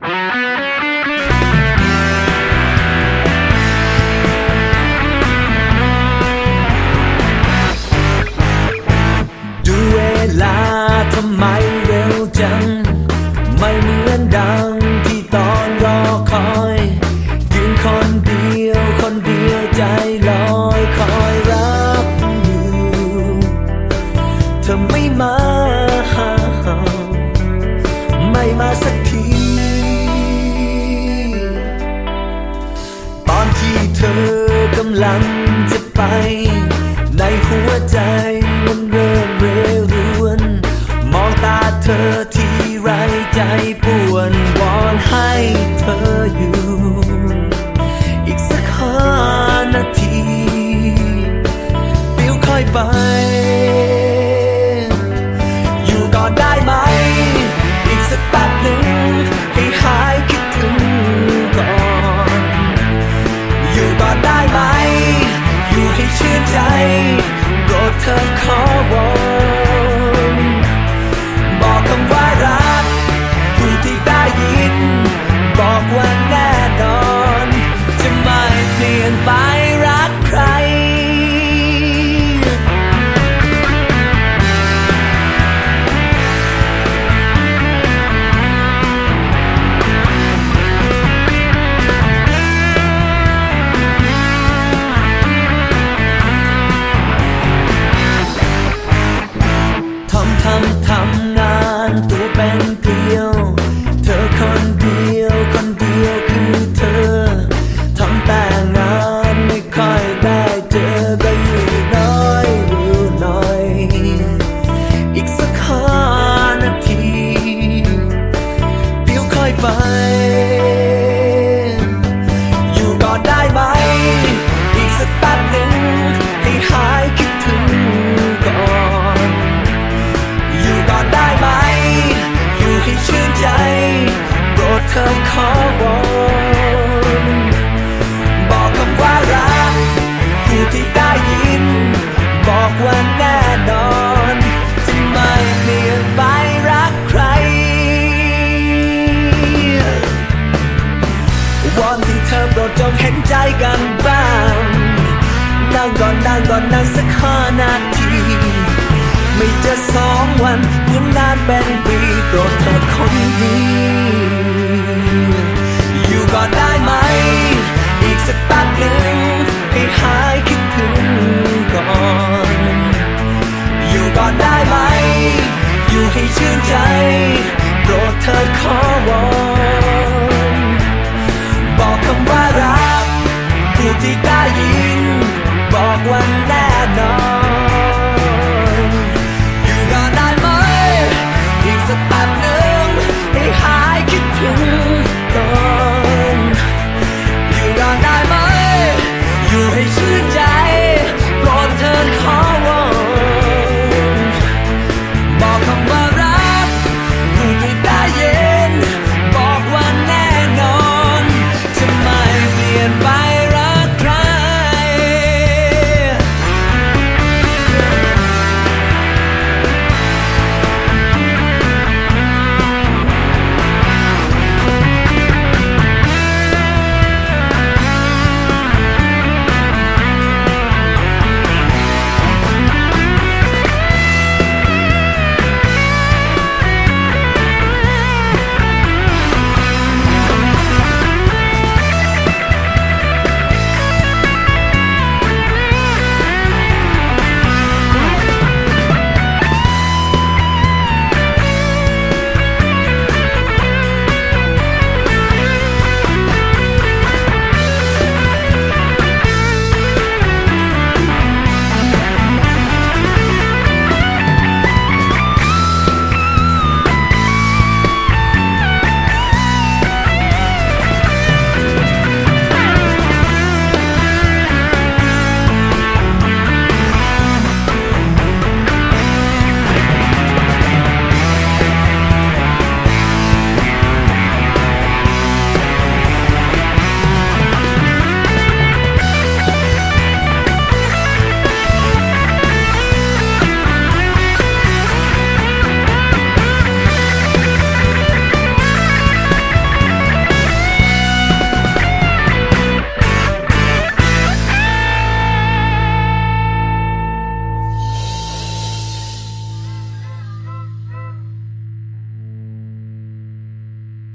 ดูเวลาทำไมเร็วจัง ไม่เหมือนดังที่ตอนรอคอยยืนคนเดียวคนเดียวใจลอยคอยรับอยู่เธอไม่มา ไม่มาสักทีำลังจะไป ในหัวใจมันเริ่ นใจกันบ้างนั่งก่อนนั่งก่อนนั่งสักห้านาที ไม่เจอสองวันยิ่งนานเป็นปีโปรดเธอคนดีอยู่ก่อนได้ไหม อีกสักแป๊บนึง